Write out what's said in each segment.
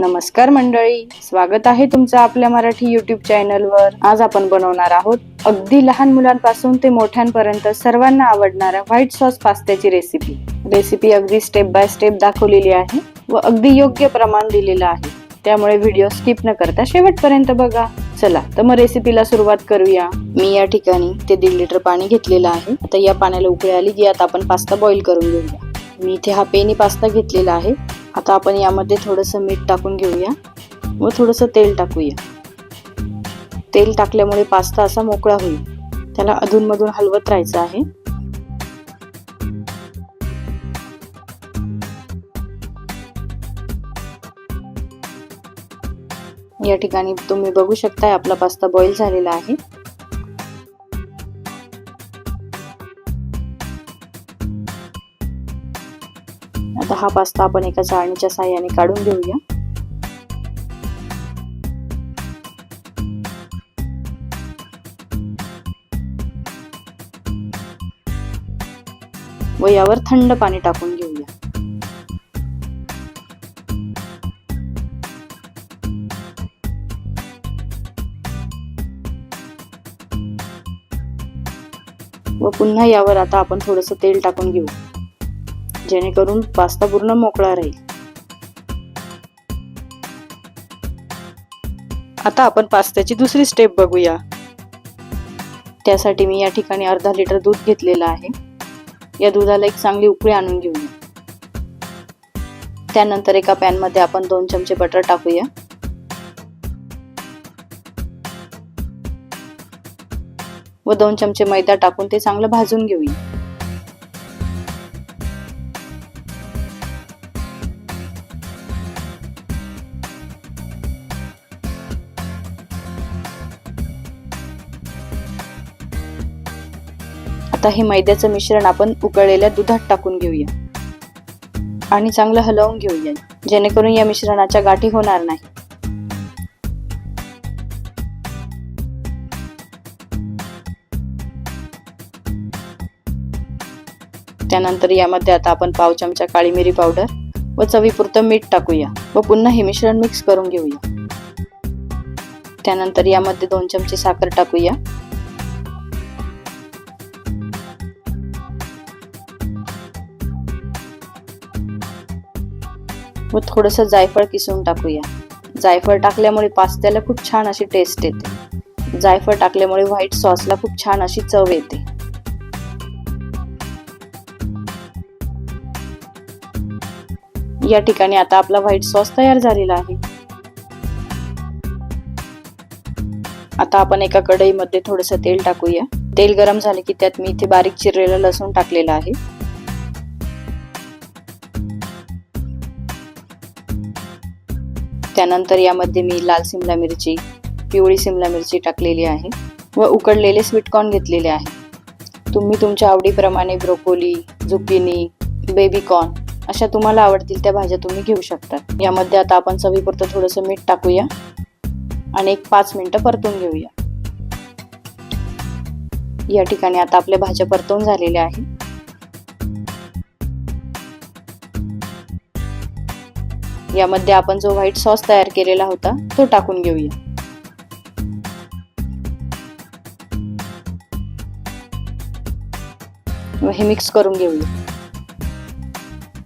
नमस्कार मंडळी स्वागत आहे तुमचं आपल्या मराठी युट्यूब चॅनलवर आज आपण बनवणार आहोत अगदी लहान मुलांपासून ते मोठ्यांपर्यंत सर्वांना आवडणाऱ्या व्हाईट सॉस पास्त्याची रेसिपी रेसिपी अगदी स्टेप बाय स्टेप दाखवलेली आहे व अगदी योग्य प्रमाण दिलेलं आहे. त्यामुळे व्हिडिओ स्किप न करता शेवटपर्यंत बघा. चला तर मग रेसिपीला सुरुवात करूया. मी या ठिकाणी ते दीड लिटर पाणी घेतलेलं आहे. आता या पाण्याला उकळी आली की आता आपण पास्ता बॉईल करून घेऊया. मी इथे हा पेनी पास्ता घेतलेला आहे. आता आपण यामध्ये थोडंसं मीठ टाकून घेऊया. व थोडंसं तेल टाकूया. तेल टाकल्यामुळे पास्ता असा मोकळा होईल. त्याला अधूनमधून हलवत राहायचं आहे. या ठिकाणी तुम्ही बघू शकताय आपला पास्ता बॉईल झालेला आहे. आता हा पास्ता आपण एका चाळणीच्या साह्याने काढून घेऊया. व यावर थंड पाणी टाकून घेऊया. व पुन्हा यावर आता आपण थोडस तेल टाकून घेऊ. जेणेकरून पास्ता पूर्ण मोकळा राहील. आता आपण पास्त्याची दुसरी स्टेप बघूया. त्यासाठी मी या ठिकाणी अर्धा लिटर दूध घेतलेलं आहे. या दुधाला एक चांगली उकळी आणून घेऊया. त्यानंतर एका पॅनमध्ये आपण दोन चमचे बटर टाकूया. व दोन चमचे मैदा टाकून ते चांगलं भाजून घेऊया. आता हे मैद्याचं मिश्रण आपण उकळलेल्या दुधात टाकून घेऊया. आणि चांगलं हलवून घेऊया जेणेकरून या मिश्रणाच्या गाठी होणार नाही. त्यानंतर यामध्ये आता आपण पाव चमचा काळी मिरी पावडर व चवीपुरतं मीठ टाकूया व पुन्हा हे मिश्रण मिक्स करून घेऊया. त्यानंतर यामध्ये दोन चमचे साखर टाकूया. व थोडंसं जायफळ किसून टाकूया. जायफळ टाकल्यामुळे पास्त्याला खूप छान अशी टेस्ट येते. जायफळ टाकल्यामुळे व्हाईट सॉसला खूप छान अशी चव येते. या ठिकाणी आता आपला व्हाईट सॉस तयार झालेला आहे. आता आपण एका कढईमध्ये थोडस तेल टाकूया. तेल गरम झाले की त्यात मी इथे बारीक चिरलेलं लसूण टाकलेलं आहे. त्यानंतर यामध्ये मी लाल सिमला मिरची पिवळी सिमला मिरची टाकलेली आहे व उकडलेले स्वीटकॉर्न घेतलेले आहे. तुम्ही तुमच्या आवडीप्रमाणे ब्रोकोली झुकिनी बेबीकॉर्न अशा तुम्हाला आवडतील त्या भाज्या तुम्ही घेऊ शकता यामध्ये आता आपण चवीपुरतं थोडंसं मीठ टाकूया आणि एक पाच मिनटं परतून घेऊया. या ठिकाणी आता आपल्या भाज्या परतून झालेल्या आहे यामध्ये आपण जो व्हाईट सॉस तयार केलेला होता तो टाकून घेऊया. हे मिक्स करून घेऊया.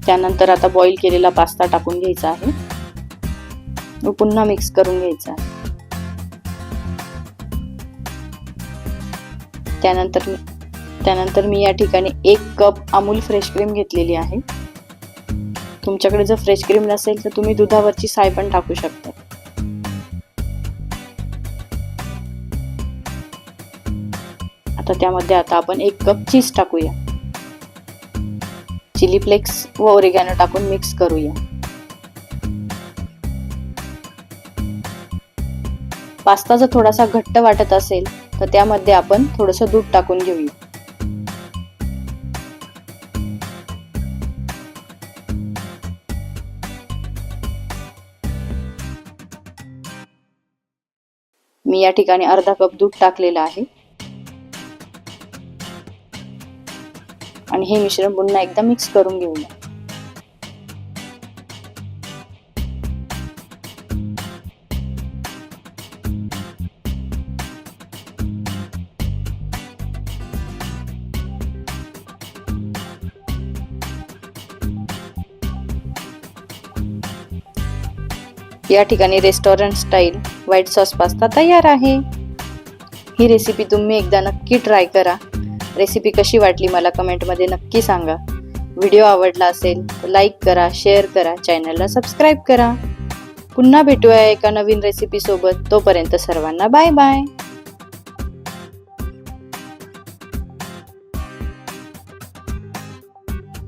त्यानंतर आता बॉईल केलेला पास्ता टाकून घ्यायचा आहे. व पुन्हा मिक्स करून घ्यायचा आहे. त्यानंतर त्यानंतर मी या ठिकाणी एक कप अमूल फ्रेश क्रीम घेतलेली आहे. तुमच्याकडे जर फ्रेश क्रीम नसेल तर तुम्ही दुधावरची साय पण टाकू शकता. आता त्यामध्ये आता आपण एक कप चीज टाकूया. चिली फ्लेक्स व ओरिगॅनो टाकून मिक्स करूया. पास्ता जर थोडासा घट्ट वाटत असेल तर त्यामध्ये आपण थोडंसं दूध टाकून घेऊया. मी या ठिकाणी अर्धा कप दूध टाकलेलं आहे. आणि हे मिश्रण पुन्हा एकदा मिक्स करून घेऊया. या ठिकाणी restaurant style white sauce pasta तयार आहे. ही रेसिपी तुम्ही एकदा नक्की ट्राय करा. रेसिपी कशी वाटली मला कमेंटमध्ये नक्की सांगा. व्हिडिओ आवडला असेल तर लाईक करा शेअर करा चॅनलला सबस्क्राईब करा. पुन्हा भेटूया एका नवीन रेसिपीसोबत तोपर्यंत सर्वांना बाय बाय